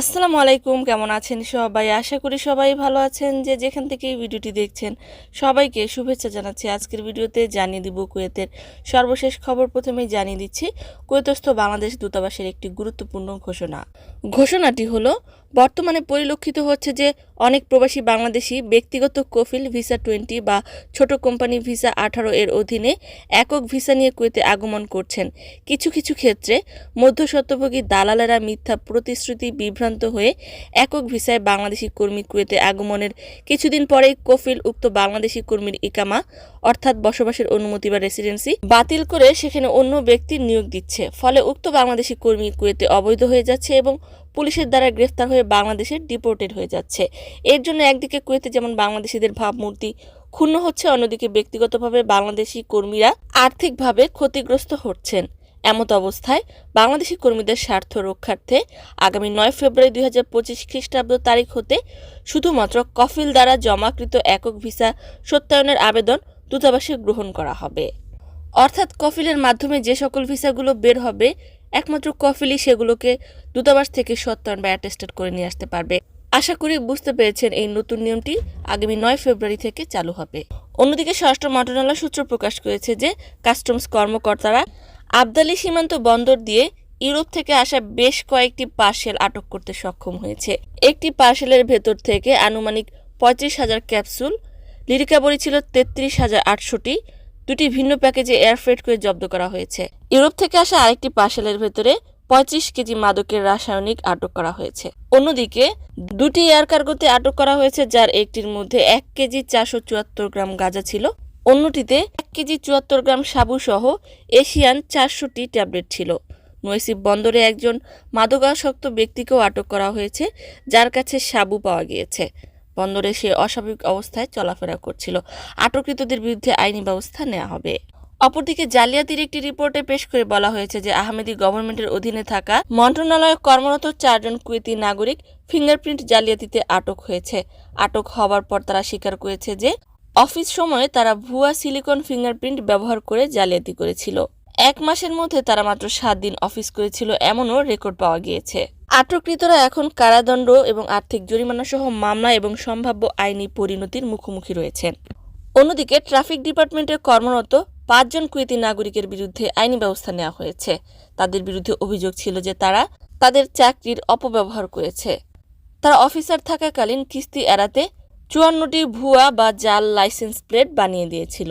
আসসালামু আলাইকুম, কেমন আছেন সবাই? আশা করি সবাই ভালো আছেন যে যেখান থেকে ভিডিওটি দেখছেন। সবাইকে শুভেচ্ছা জানাচ্ছি। আজকের ভিডিওতে জানিয়ে দিব কুয়েতের সর্বশেষ খবর। প্রথমেই জানিয়ে দিচ্ছি, কুয়েতস্থ বাংলাদেশ দূতাবাসের একটি গুরুত্বপূর্ণ ঘোষণা। ঘোষণাটি হলো বর্তমানে পরিলক্ষিত হচ্ছে যে অনেক প্রবাসী বাংলাদেশি ব্যক্তিগত কফিল ভিসা টোয়েন্টি বা ছোট কোম্পানি ভিসা আঠারো এর অধীনে একক ভিসা নিয়ে কুয়েতে আগমন করছেন। কিছু কিছু ক্ষেত্রে মধ্যস্বত্বভোগী দালালেরা মিথ্যা প্রতিশ্রুতি বিভ্রান্ত হয়ে একক ভিসায় বাংলাদেশি কর্মী কুয়েতে আগমনের কিছুদিন পরেই কফিল উক্ত বাংলাদেশি কর্মীর ইকামা, অর্থাৎ বসবাসের অনুমতি বা রেসিডেন্সি বাতিল করে সেখানে অন্য ব্যক্তির নিয়োগ দিচ্ছে। ফলে উক্ত বাংলাদেশি কর্মী কুয়েতে অবৈধ হয়ে যাচ্ছে এবং পুলিশের দ্বারা গ্রেফতার হয়ে বাংলাদেশে ডিপোর্টেড হয়ে যাচ্ছে। এর জন্য একদিকে কুয়েতে যেমন বাংলাদেশিদের ভাবমূর্তি ক্ষুণ্ণ হচ্ছে, অন্যদিকে ব্যক্তিগতভাবে বাংলাদেশি কর্মীরা আর্থিকভাবে ক্ষতিগ্রস্ত হচ্ছেন। এমত অবস্থায় বাংলাদেশি কর্মীদের স্বার্থ রক্ষার্থে আগামী নয় ফেব্রুয়ারি দুই হাজার পঁচিশ খ্রিস্টাব্দ তারিখ হতে শুধুমাত্র কফিল দ্বারা জমাকৃত একক ভিসা সত্যায়নের আবেদন দূতাবাসে গ্রহণ করা হবে। অর্থাৎ কফিলের মাধ্যমে যে সকল ভিসাগুলো বের হবে একমাত্র কফিলই সেগুলোকে দূতাবাস থেকে সত্যায়ন বা অ্যাটেস্টেড করে নিয়ে আসতে পারবে। আশা করি বুঝতে পেরেছেন এই নতুন নিয়মটি আগামী নয় ফেব্রুয়ারি থেকে চালু হবে। অন্যদিকে স্বরাষ্ট্র মন্ত্রণালয় সূত্র প্রকাশ করেছে যে কাস্টমস কর্মকর্তারা আবদালি সীমান্ত বন্দর দিয়ে ইউরোপ থেকে আসা বেশ কয়েকটি পার্সেল আটক করতে সক্ষম হয়েছে। একটি পার্সেলের ভেতর থেকে আনুমানিক পঁয়ত্রিশ হাজার ক্যাপসুল লিরিকা বড়ি ছিল তেত্রিশ হাজার আটশোটি দুটি ভিন্ন প্যাকেজে এয়ারফ্রেট করে জব্দ করা হয়েছে। ইউরোপ থেকে আসা আরেকটি পার্সেলের ভেতরে পঁয়ত্রিশ কেজি মাদকের রাসায়নিক আটক করা হয়েছে। অন্যদিকে, দুটি এয়ার কার্গোতে আটক করা হয়েছে, যার একটির মধ্যে এক কেজি চারশো চুয়াত্তর গ্রাম গাঁজা ছিল। অন্যটিতে এক কেজি চুয়াত্তর গ্রাম সাবু সহ এশিয়ান চারশোটি ট্যাবলেট ছিল। নৈসিব বন্দরে একজন মাদকাসক্ত ব্যক্তিকেও আটক করা হয়েছে, যার কাছে সাবু পাওয়া গিয়েছে। বন্দরে সে অস্বাভাবিক অবস্থায় চলাফেরা করছিল। আটককৃতদের বিরুদ্ধে আইনি ব্যবস্থা নেওয়া হবে। অপরদিকে জালিয়াতির একটি রিপোর্টে পেশ করে বলা হয়েছে যে আহমেদি গভর্নমেন্টের অধীনে থাকা মন্ত্রণালয়ে কর্মরত চারজন কুয়েতি নাগরিক ফিঙ্গারপ্রিন্ট জালিয়াতিতে আটক হয়েছে। আটক হওয়ার পর তারা স্বীকার করেছে যে অফিস সময়ে তারা ভুয়া সিলিকন ফিঙ্গারপ্রিন্ট ব্যবহার করে জালিয়াতি করেছিল। এক মাসের মধ্যে তারা মাত্র সাত দিন অফিস করেছিল, এমনও রেকর্ড পাওয়া গিয়েছে। আটককৃতরা এখন কারাদণ্ড এবং আর্থিক জরিমানা সহ মামলা এবং সম্ভাব্য আইনি পরিণতির মুখোমুখি রয়েছেন। অন্যদিকে ট্রাফিক ডিপার্টমেন্টের কর্মরত পাঁচজন কুয়েতি নাগরিকের বিরুদ্ধে আইনি ব্যবস্থা নেওয়া হয়েছে। তাদের বিরুদ্ধে অভিযোগ ছিল যে তারা তাদের চাকরির অপব্যবহার করেছে। তারা অফিসার থাকাকালীন কিস্তি এড়াতে চুয়ান্নটি ভুয়া বা জাল লাইসেন্স প্লেট বানিয়ে দিয়েছিল।